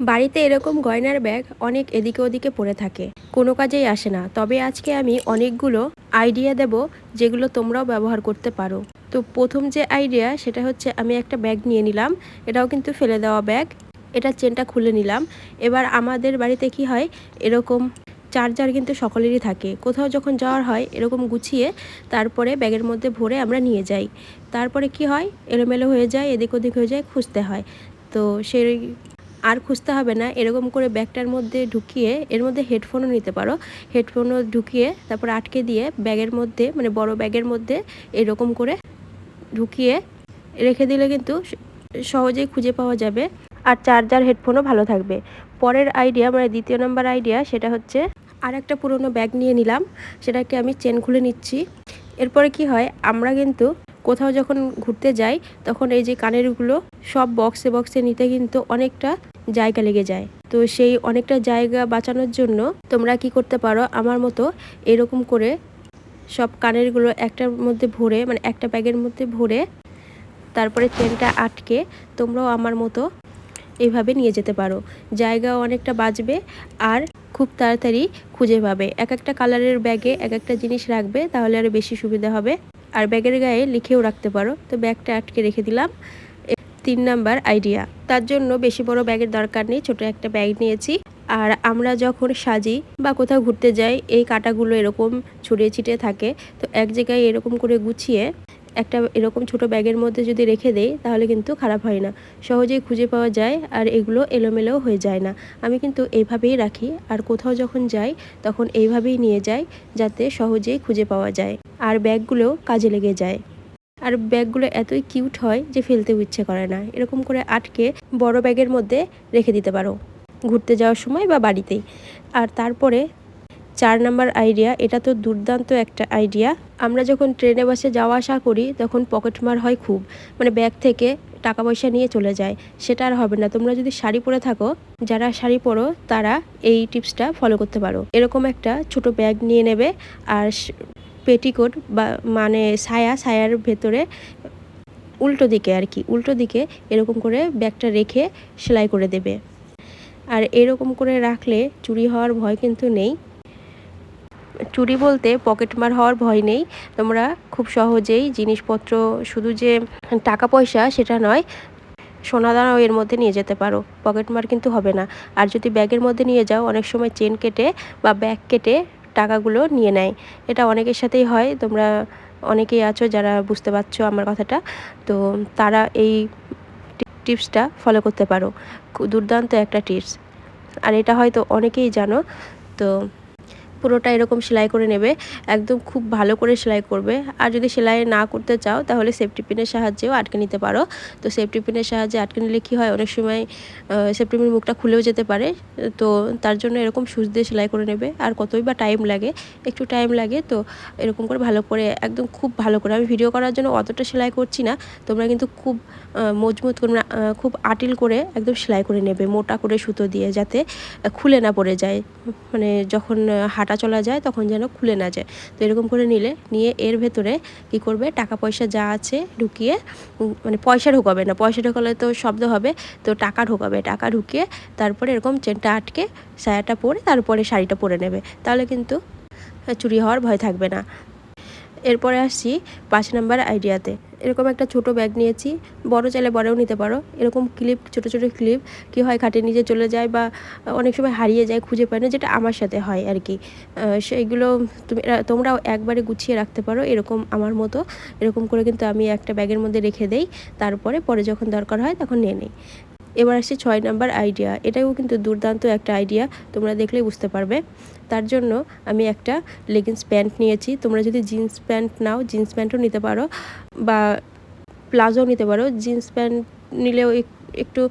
বাড়িতে এরকম গয়নার ব্যাগ অনেক এদিকে ওদিকে পড়ে থাকে। কোনো কাজেই আসে না। তবে আজকে আমি অনেকগুলো আইডিয়া দেব, যেগুলো তোমরাও ব্যবহার করতে পারো। তো প্রথম যে আইডিয়া সেটা হচ্ছে আমি একটা ব্যাগ নিয়ে নিলাম। এটাও কিন্তু ফেলে দেওয়া ব্যাগ। এটা চেনটা খুলে নিলাম। এবার আমাদের বাড়িতে কি হয়, এরকম চার্জার কিন্তু সকলেরই থাকে। কোথাও যখন যাওয়ার হয়, এরকম গুছিয়ে তারপরে ব্যাগের মধ্যে ভরে আমরা নিয়ে যাই। তারপরে কি হয়, এলোমেলো হয়ে যায়, এদিক ওদিক হয়ে যায়, খুঁজতে হয়। তো সেই আর খুঁজতে হবে না। এরকম করে ব্যাগটার মধ্যে ঢুকিয়ে, এর মধ্যে হেডফোনও নিতে পারো। হেডফোনও ঢুকিয়ে, তারপর আটকে দিয়ে ব্যাগের মধ্যে মানে বড় ব্যাগের মধ্যে এরকম করে ঢুকিয়ে রেখে দিলে কিন্তু সহজেই খুঁজে পাওয়া যাবে। আর চার্জার, হেডফোনও ভালো থাকবে। পরের আইডিয়া মানে দ্বিতীয় নম্বর আইডিয়া সেটা হচ্ছে আর একটা পুরনো ব্যাগ নিয়ে নিলাম। সেটাকে আমি চেন খুলে নিচ্ছি। এরপরে কি হয়, আমরা কিন্তু কোথাও যখন ঘুরতে যাই, তখন এই যে কানেরগুলো সব বক্সে বক্সে নিতে কিন্তু অনেকটা জায়গা লেগে যায়। তো সেই অনেকটা জায়গা বাঁচানোর জন্য তোমরা কি করতে পারো? আমার মতো এরকম করে সব কানেরগুলো একটার মধ্যে ভরে মানে একটা ব্যাগের মধ্যে ভরে, তারপরে চেনটা আটকে তোমরাও আমার মতো এইভাবে নিয়ে যেতে পারো। জায়গাও অনেকটা বাঁচবে আর খুব তাড়াতাড়ি খুঁজে পাবে। এক একটা কালারের ব্যাগে এক একটা জিনিস রাখবে, তাহলে আরও বেশি সুবিধা হবে। আর ব্যাগের গায়ে লিখেও রাখতে পারো। তো ব্যাগটা আটকে রেখে দিলাম। তিন নাম্বার আইডিয়া। তার জন্য বেশি বড় ব্যাগের দরকার নেই, ছোট একটা ব্যাগ নিয়েছি। আর আমরা যখন সাজি বা কোথাও ঘুরতে যাই, এই কাটাগুলো এরকম ছড়িয়ে ছিটিয়ে থাকে। তো এক জায়গায় এরকম করে গুছিয়ে একটা এরকম ছোট ব্যাগের মধ্যে যদি রেখে দেই, তাহলে কিন্তু খারাপ হয় না। সহজেই খুঁজে পাওয়া যায় আর এগুলো এলোমেলোও হয়ে যায় না। আমি কিন্তু এইভাবেই রাখি আর কোথাও যখন যাই, তখন এইভাবেই নিয়ে যাই যাতে সহজেই খুঁজে পাওয়া যায় আর ব্যাগগুলোও কাজে লেগে যায়। আর ব্যাগগুলো এতই কিউট হয় যে ফেলতেও ইচ্ছে করে না। এরকম করে আটকে বড় ব্যাগের মধ্যে রেখে দিতে পারো। ঘুরতে যাওয়ার সময় বা বাড়িতেই। আর তারপরে চার নাম্বার আইডিয়া এটা তো দুর্দান্ত একটা আইডিয়া আমরা যখন ট্রেনে বাসে যাওয়া আসা করি, তখন পকেটমার হয় খুব। মানে ব্যাগ থেকে টাকা পয়সা নিয়ে চলে যায়। সেটা আর হবে না। তোমরা যদি শাড়ি পরে থাকো, যারা শাড়ি পরো, তারা এই টিপসটা ফলো করতে পারো। এরকম একটা ছোট ব্যাগ নিয়ে নেবে, আর পেটিকোট বা মানে ছায়া, ছায়ার ভেতরে উল্টো দিকে আর কি, উল্টো দিকে এরকম করে ব্যাগটা রেখে সেলাই করে দেবে। আর এরকম করে রাখলে চুরি হওয়ার ভয় কিন্তু নেই। চুরি বলতে পকেটমার হওয়ার ভয় নেই। তোমরা খুব সহজেই জিনিসপত্র শুধু যে টাকা পয়সা সেটা নয় সোনাদানাও এর মধ্যে নিয়ে যেতে পারো। পকেটমার কিন্তু হবে না। আর যদি ব্যাগের মধ্যে নিয়ে যাও, অনেক সময় চেন কেটে বা ব্যাগ কেটে টাকাগুলো নিয়ে নেয়। এটা অনেকের সাথেই হয়। তোমরা অনেকেই আছো যারা বুঝতে পারছ আমার কথাটা। তো তারা এই টিপসটা ফলো করতে পারো। দুর্দান্ত একটা টিপস। আর এটা হয়তো অনেকেই জানো। তো পুরোটা এরকম সেলাই করে নেবে, একদম খুব ভালো করে সেলাই করবে। আর যদি সেলাই না করতে চাও, তাহলে সেফটি পিনের সাহায্যেও আটকে নিতে পারো। তো সেফটি পিনের সাহায্যে আটকে নিলে কী হয়, অনেক সময় সেফটি পিনের মুখটা খুলেও যেতে পারে। তো তার জন্য এরকম সুচ দিয়ে সেলাই করে নেবে। আর কতই বা টাইম লাগে, একটু টাইম লাগে, তো এরকম করে ভালো করে, একদম খুব ভালো করে। আমি ভিডিও করার জন্য অতটা সেলাই করছি না, তোমরা কিন্তু খুব মজবুত করে খুব আটিল করে একদম সেলাই করে নেবে, মোটা করে সুতো দিয়ে, যাতে খুলে না পড়ে যায়। মানে যখন হাঁটা চলা যায়, তখন যেন খুলে না যায়। তো এরকম করে নিলে, নিয়ে এর ভেতরে কি করবে টাকা পয়সা যা আছে ঢুকিয়ে মানে পয়সা ঢোকাবে না। পয়সা ঢোকালে তো শব্দ হবে, তো টাকা ঢোকাবে। টাকা ঢুকিয়ে তারপরে এরকম চেনটা আটকে সায়াটা পরে, তারপরে শাড়িটা পরে নেবে। তাহলে কিন্তু চুরি হওয়ার ভয় থাকবে না। এরপরে আসছি পাঁচ নাম্বার আইডিয়াতে। এরকম একটা ছোট ব্যাগ নিয়েছি। বড় চাইলে বড়ও নিতে পারো। এরকম ক্লিপ ছোট ছোট ক্লিপ কি হয় খাটে নিজে চলে যায় বা অনেক সময় হারিয়ে যায়, খুঁজে পায় না, যেটা আমার সাথে হয় আর কি সেইগুলো তুমি তোমরাও একবারে গুছিয়ে রাখতে পারো এরকম আমার মতো। এরকম করে কিন্তু আমি একটা ব্যাগের মধ্যে রেখে দেই। তারপরে, পরে যখন দরকার হয় তখন নিয়ে নিই। এবার আসছে ছয় নাম্বার আইডিয়া এটাও কিন্তু দুর্দান্ত একটা আইডিয়া তোমরা দেখলেই বুঝতে পারবে। তার জন্য আমি একটা লেগিংস প্যান্ট নিয়েছি। তোমরা যদি জিন্স প্যান্ট নাও জিন্স প্যান্টও নিতে পারো বা প্লাজো নিতে পারো। জিন্স প্যান্ট নিলেও একটু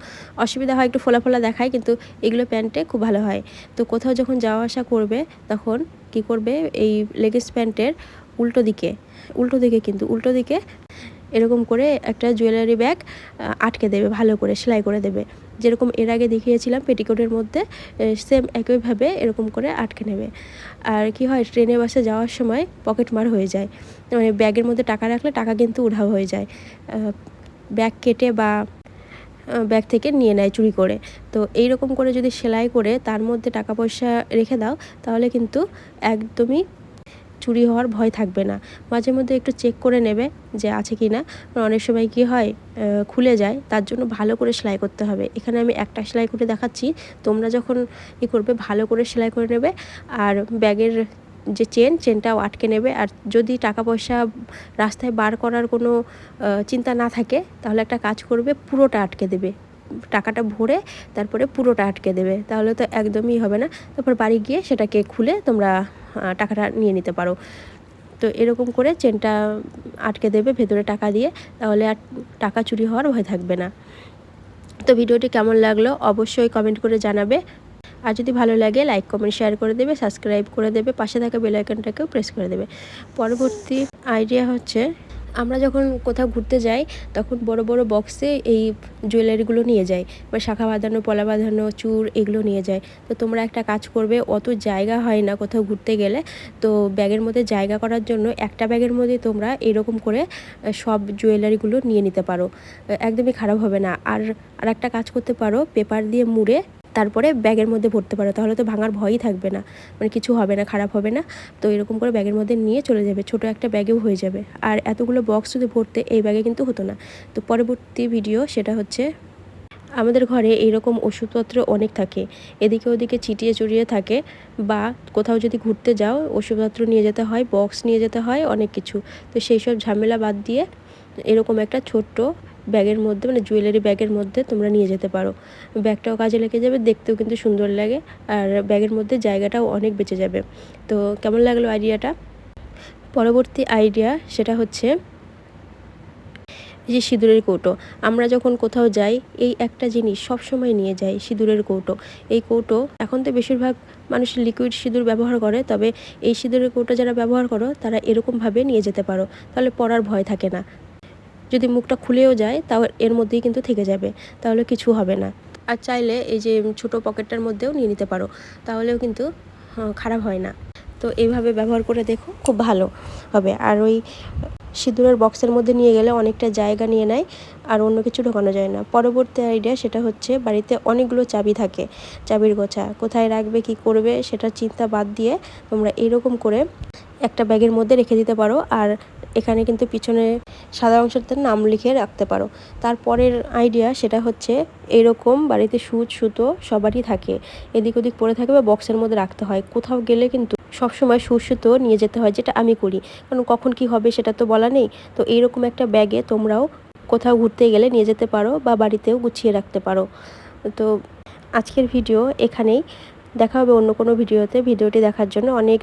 অসুবিধা হয়, একটু ফোলা ফোলা দেখায়, কিন্তু এগুলো প্যান্টে খুব ভালো হয়। তো কোথাও যখন যাওয়া আসা করবে, তখন কি করবে? এই লেগিংস প্যান্টের উল্টো দিকে উল্টো দিকে কিন্তু, উল্টো দিকে এরকম করে একটা জুয়েলারি ব্যাগ আটকে দেবে, ভালো করে সেলাই করে দেবে। যেরকম এর আগে দেখিয়েছিলাম পেটিকোটের মধ্যে সেম একইভাবে এরকম করে আটকে নেবে। আর কি হয় ট্রেনে বাসে যাওয়ার সময় পকেট মার হয়ে যায়। মানে ব্যাগের মধ্যে টাকা রাখলে টাকা কিন্তু উধাও হয়ে যায়। ব্যাগ কেটে বা ব্যাগ থেকে নিয়ে নেয় চুরি করে। তো এই রকম করে যদি সেলাই করে তার মধ্যে টাকা পয়সা রেখে দাও, তাহলে কিন্তু একদমই চুরি হওয়ার ভয় থাকবে না। মাঝে মধ্যে একটু চেক করে নেবে যে আছে কি না। অনেক সময় কি হয় খুলে যায়, তার জন্য ভালো করে সেলাই করতে হবে। এখানে আমি একটা সেলাই করে দেখাচ্ছি। তোমরা যখন ই করবে, ভালো করে সেলাই করে নেবে। আর ব্যাগের যে চেন চেনটাও আটকে নেবে। আর যদি টাকা পয়সা রাস্তায় বার করার কোনো চিন্তা না থাকে, তাহলে একটা কাজ করবে, পুরোটা আটকে দেবে। টাকাটা ভরে তারপরে পুরোটা আটকে দেবে। তাহলে তো একদমই হবে না। তারপর বাড়ি গিয়ে সেটাকে খুলে তোমরা টাকাটা নিয়ে নিতে পারো। তো এরকম করে চেনটা আটকে দেবে ভেতরে টাকা দিয়ে, তাহলে আর টাকা চুরি হওয়ার ভয় থাকবে না। তো ভিডিওটি কেমন লাগল অবশ্যই কমেন্ট করে জানাবে। আর যদি ভালো লাগে লাইক কমেন্ট শেয়ার করে দেবে সাবস্ক্রাইব করে দেবে, পাশে থাকা বেলাইকনটাকেও প্রেস করে দেবে। পরবর্তী আইডিয়া হচ্ছে আমরা যখন কোথাও ঘুরতে যাই, তখন বড় বড় বক্সে এই জুয়েলারিগুলো নিয়ে যাই। বা শাখা বাঁধানো, পলা বাঁধানো, চুর এগুলো নিয়ে যায় তো তোমরা একটা কাজ করবে, অত জায়গা হয় না কোথাও ঘুরতে গেলে। তো ব্যাগের মধ্যে জায়গা করার জন্য একটা ব্যাগের মধ্যে তোমরা এরকম করে সব জুয়েলারিগুলো নিয়ে নিতে পারো। একদমই খারাপ হবে না। আর আর একটা কাজ করতে পারো পেপার দিয়ে মুড়ে তারপরে ব্যাগের মধ্যে ভরতে পারো, তাহলে তো ভাঙার ভয়ই থাকবে না। মানে কিছু হবে না, খারাপ হবে না। তো এরকম করে ব্যাগের মধ্যে নিয়ে চলে যাবে, ছোট একটা ব্যাগেও হয়ে যাবে। আর এতগুলো বক্স যদি ভরতে, এই ব্যাগে কিন্তু হতো না। তো পরবর্তী ভিডিও সেটা হচ্ছে, আমাদের ঘরে এইরকম ওষুধপত্র অনেক থাকে। এদিকে ওদিকে চিটিয়ে চুরিয়ে থাকে বা কোথাও যদি ঘুরতে যাও, ওষুধপত্র নিয়ে যেতে হয় বক্স নিয়ে যেতে হয়, অনেক কিছু। তো সেই সব ঝামেলা বাদ দিয়ে এরকম একটা ছোট্ট ব্যাগের মধ্যে মানে জুয়েলারি ব্যাগের মধ্যে তোমরা নিয়ে যেতে পারো। ব্যাগটাও কাজে লেগে যাবে, দেখতেও কিন্তু সুন্দর লাগে আর ব্যাগের মধ্যে জায়গাটাও অনেক বেঁচে যাবে। তো কেমন লাগল আইডিয়াটা পরবর্তী আইডিয়া সেটা হচ্ছে যে সিঁদুরের কৌটো। আমরা যখন কোথাও যাই, এই একটা জিনিস সব সময় নিয়ে যাই, সিঁদুরের কৌটো। এই কৌটো, এখন তো বেশিরভাগ মানুষ লিকুইড সিঁদুর ব্যবহার করে, তবে এই সিঁদুরের কৌটো যারা ব্যবহার করো, তারা এরকমভাবে নিয়ে যেতে পারো। তাহলে পড়ার ভয় থাকে না। যদি মুখটা খুলেও যায়, তাও এর মধ্যেই কিন্তু থেকে যাবে, তাহলে কিছু হবে না। আর চাইলে এই যে ছোট পকেটটার মধ্যেও নিয়ে নিতে পারো, তাহলেও কিন্তু খারাপ হয় না। তো এইভাবে ব্যবহার করে দেখো, খুব ভালো হবে। আর ওই সিঁদুরের বক্সের মধ্যে নিয়ে গেলে অনেকটা জায়গা নিয়ে নেয়, আর অন্য কিছু ঢোকানো যায় না। পরবর্তী আইডিয়া সেটা হচ্ছে, বাড়িতে অনেকগুলো চাবি থাকে, চাবির গোছা। কোথায় রাখবে, কি করবে সেটা চিন্তা বাদ দিয়ে তোমরা এরকম করে একটা ব্যাগের মধ্যে রেখে দিতে পারো। আর এখানে কিন্তু পিছনে সাদা অংশটাতে নাম লিখে রাখতে পারো। তারপরের আইডিয়া সেটা হচ্ছে এরকম বাড়িতে সুচ, সুতো সবারই থাকে। এদিক ওদিক পড়ে থাকে বা বক্সের মধ্যে রাখতে হয়। কোথাও গেলে কিন্তু সবসময় সুচ, সুতো নিয়ে যেতে হয়, যেটা আমি করি। কারণ কখন কি হবে সেটা তো বলা নেই। তো এইরকম একটা ব্যাগে তোমরাও কোথাও ঘুরতে গেলে নিয়ে যেতে পারো বা বাড়িতেও গুছিয়ে রাখতে পারো। তো আজকের ভিডিও এখানেই। দেখা হবে অন্য কোনো ভিডিওতে ভিডিওটি দেখার জন্য অনেক